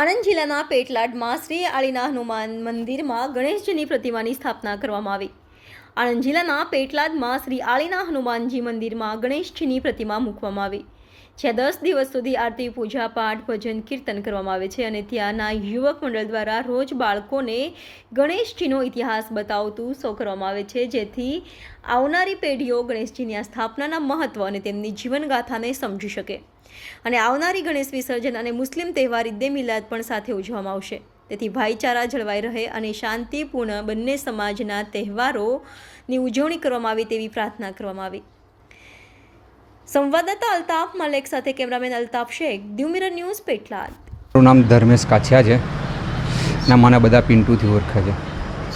આણંદ જિલ્લાના પેટલાદમાં શ્રી આળીના હનુમાન મંદિરમાં ગણેશજીની પ્રતિમાની સ્થાપના કરવામાં આવી. આણંદ જિલ્લાના પેટલાદમાં શ્રી આળીના હનુમાનજી મંદિરમાં ગણેશજીની પ્રતિમા મૂકવામાં આવી. જ્યાં દસ દિવસ સુધી આરતી, પૂજા, પાઠ, ભજન, કીર્તન કરવામાં આવે છે અને ત્યાંના યુવક મંડળ દ્વારા રોજ બાળકોને ગણેશજીનો ઇતિહાસ બતાવતું શો કરવામાં આવે છે. જેથી આવનારી પેઢીઓ ગણેશજીની આ સ્થાપનાના મહત્વ અને તેમની જીવનગાથાને સમજી શકે. અને આવનારી ગણેશ વિસર્જન અને મુસ્લિમ તહેવાર ઈદે મિલાદ પણ સાથે ઉજવવામાં આવશે. તેથી ભાઈચારા જળવાઈ રહે અને શાંતિપૂર્ણ બંને સમાજના તહેવારોની ઉજવણી કરવામાં આવે તેવી પ્રાર્થના કરવામાં આવી. સંવાદદાતા અલ્તાફ મલેક સાથે cameraman Altaf Shaikh the mirror news Petlad. મારું નામ ધર્મેશ કાછિયા છે. ને મને બધા પિન્ટુથી ઓળખે છે.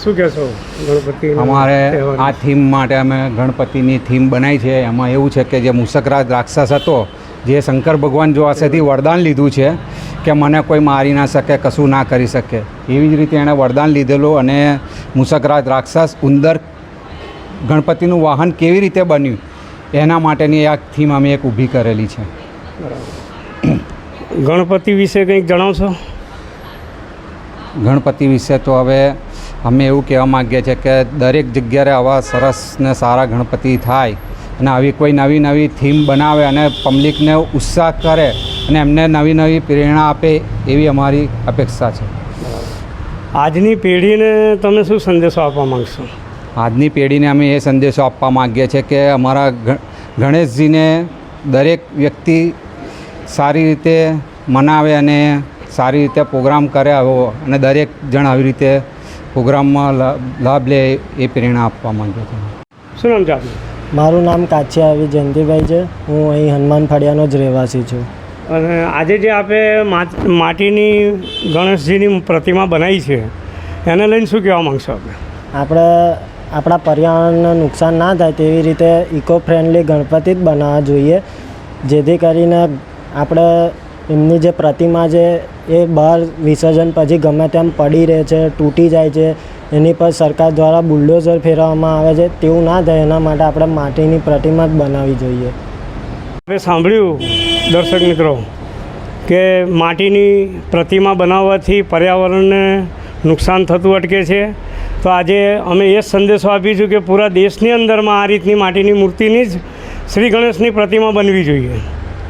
શું કહેશો ગણપતિ અમારે આ થીમ માટે અમે ગણપતિની થીમ બનાવી છે. એમાં એવું છે કે જે મુસકરાજ રાક્ષસ હતો જે શંકર ભગવાન જો આશેથી વરદાન લીધું છે કે મને કોઈ મારી ના શકે કશું ના કરી શકે. એવી જ રીતે એણે વરદાન લીધેલું અને મુસકરાજ રાક્ષસ ઉંદર ગણપતિનું વાહન કેવી રીતે બન્યું? એના માટેની આ થીમ અમે એક ઊભી કરેલી છે. ગણપતિ વિશે કંઈક જણાવશો? ગણપતિ વિશે તો હવે અમે એવું કહેવા માગીએ છીએ કે દરેક જગ્યાએ આવા સરસ ને સારા ગણપતિ થાય અને આવી કોઈ નવી નવી થીમ બનાવે અને પબ્લિકને ઉત્સાહ કરે અને એમને નવી નવી પ્રેરણા આપે એવી અમારી અપેક્ષા છે. આજની પેઢીને તમે શું સંદેશો આપવા માંગશો? આજની પેઢીને અમે એ સંદેશો આપવા માગીએ છીએ કે અમારા ગણેશજીને દરેક વ્યક્તિ સારી રીતે મનાવે અને સારી રીતે પ્રોગ્રામ કરે આવો અને દરેક જણ આવી રીતે પ્રોગ્રામમાં લાભ લે એ પ્રેરણા આપવા માગીએ છીએ. શું નામ છે મારું નામ કાછિયા આવી જયંતિભાઈ છે. હું અહીં હનુમાન ફળિયાનો જ રહેવાસી છું. અને આજે જે આપણે માટ- માટીની ગણેશજીની પ્રતિમા બનાવી છે એને લઈને શું કહેવા માંગશો આપણે આપણે આપણા પર્યાવરણને નુકસાન ના થાય તેવી રીતે ઇકો ફ્રેન્ડલી ગણપતિ જ બનાવવા જોઈએ. જેથી કરીને આપણે એમની જે પ્રતિમા છે એ બહાર વિસર્જન પછી ગમે તેમ પડી રહે છે, તૂટી જાય છે, એની પર સરકાર દ્વારા બુલડોઝર ફેરવવામાં આવે છે, તેવું ના થાય એના માટે આપણે માટીની પ્રતિમા જ બનાવવી જોઈએ. આપણે સાંભળ્યું, દર્શક મિત્રો, કે માટીની પ્રતિમા બનાવવાથી પર્યાવરણને નુકસાન થતું અટકે છે. તો આજે અમે એ સંદેશો આપીશું કે પૂરા દેશની અંદરમાં આ રીતની માટીની મૂર્તિની જ શ્રી ગણેશની પ્રતિમા બનવી જોઈએ.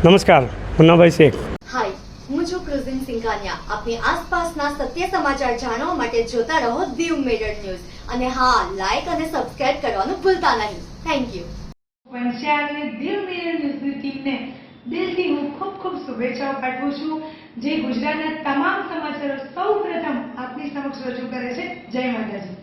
નમસ્કાર મુન્નાભાઈ શેખ. હાય હું છું ક્રુઝિન સિંઘાનિયા. આપની આસપાસના સત્ય સમાચાર જાણવા માટે જોતા રહો દીવ મેડર ન્યૂઝ. અને હા લાઈક અને સબસ્ક્રાઇબ કરવાનું ભૂલતા નહીં. થેન્ક યુ પંચાયતને દિલ મેયર ન્યૂઝની ટીમને દિલથી હું ખૂબ ખૂબ શુભેચ્છાઓ પાઠવું છું જે ગુજરાતના તમામ સમાચારો સૌ પ્રથમ આપની સમક્ષ રજૂ કરે છે. જય માતાજી.